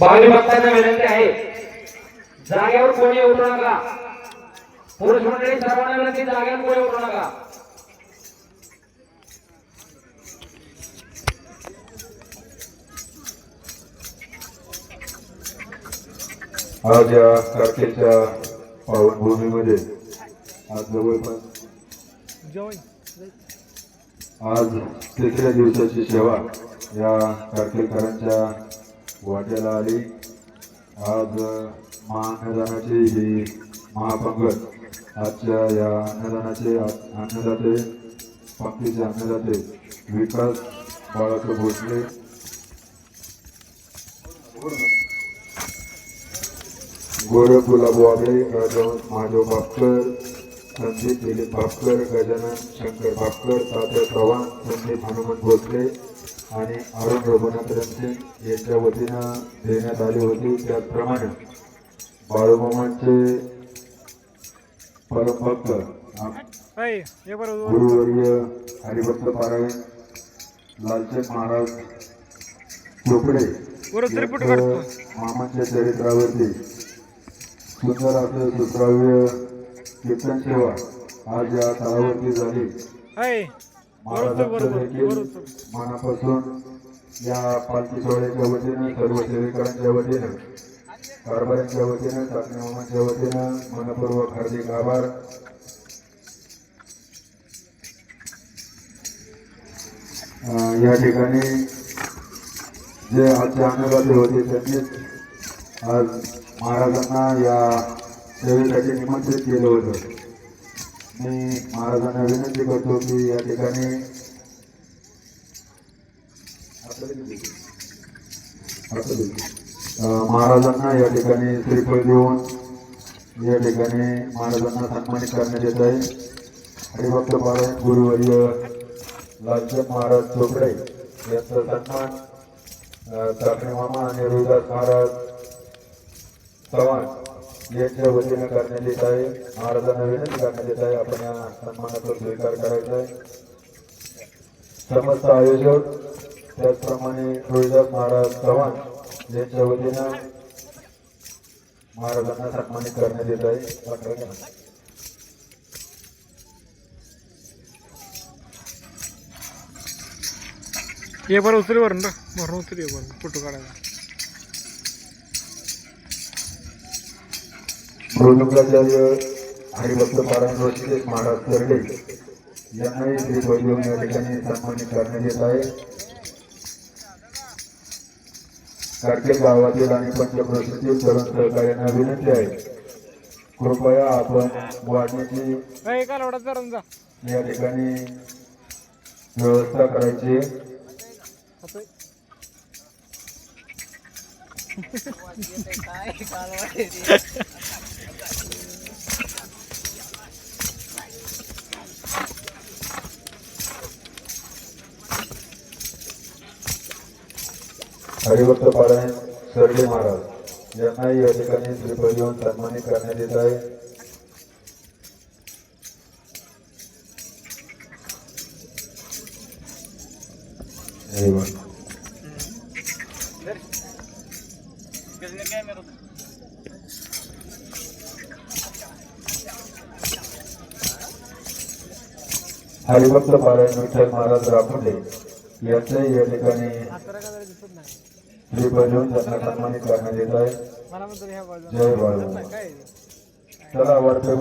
बावली भक्तांना विनंती आहे. जागेवर कोणी उठू नका. पुरुष मंडळी सर्वांना विनंती जागेवर कोणी उठू नका. आज या कारखेच्या पावनभूमीमध्ये आज जवळपास आज तिसऱ्या दिवसाची सेवा या कारखेकरांच्या वाट्याला आली आज महाअन्नदानाची ही महापंगत आजच्या या अन्नदानाचे अन्नदाते पंक्तीचे अन्नदाते विकास बाळासाहेब भोसले. गोरख गुलाब वागळे महादेव बापकर संदीप दिलीप बापकर गजानन शंकर बापकर तात्या चव्हाण संदीप हनुमंत भोसले आणि अरुण रघुनाथ रणसिंग यांच्या वतीनं देण्यात आली होती. त्याचप्रमाणे बाळूमामांचे परमभक्त गुरुवर्य हरिभक्त पारायण लालचंद महाराज चोपडे मामांच्या चरित्रावरती सुंदर असं सुश्राव्य कीर्तन सेवा आज या तळावरती झाली. मनापासून या पालखी सोहळ्याच्या वतीनं सर्व सेवेकरांच्या वतीनं कारभाऱ्यांच्या वतीनं चाकणे मामांच्या वतीनं मनपूर्वक हार्दिक आभार. या ठिकाणी जे आजचे अन्नदाते होते त्यांनीच आज महाराजांना या सेवेसाठी निमंत्रित केलं होतं. मी महाराजांना विनंती करतो की या ठिकाणी महाराजांना या ठिकाणी श्रीफळ देऊन या ठिकाणी महाराजांना सन्मानित करण्यात येत आहे. हरिभक्त पारायण गुरुवर्य लालचंद महाराज चोपडे यांचा सन्मान अं, चाकणे मामा आणि रोहिदास महाराज चव्हाण यांच्या वतीने करण्यात येत आहे. महाराजांना विनंती करण्यात येत आहे. आपण या सन्मानाचा स्वीकार करायचा आहे. समस्त आयोजक त्याचप्रमाणे रोहिदास महाराज चव्हाण यांच्या वतीनं महाराजांना सन्मानित करण्यात येत आहे. ये बरं उतरी वरून ना बरं उतरी वरून. फोटो काढायला. मृदुंगाचार्य हरिभक्त पारायण रोषिकेश महाराज तरडे यांनाही श्री देऊन या ठिकाणी सन्मानित करण्यात येत आहे. कारके गावातील आणि पंचक्रोशीतील तरुण सहकार्यांना विनंती आहे. कृपया आपण वाढण्याची या ठिकाणी व्यवस्था करायची. आता हरिभक्त पारायण सरडे महाराज यांनाही या ठिकाणी श्रीफळ देऊन सन्मानित करण्यात येत आहे. हरिभक्त पारायण विठ्ठल महाराज राखोंडे यांचंही या ठिकाणी त्यांना सन्मानित करण्यात येत आहे जय बाळू? चला वाटतं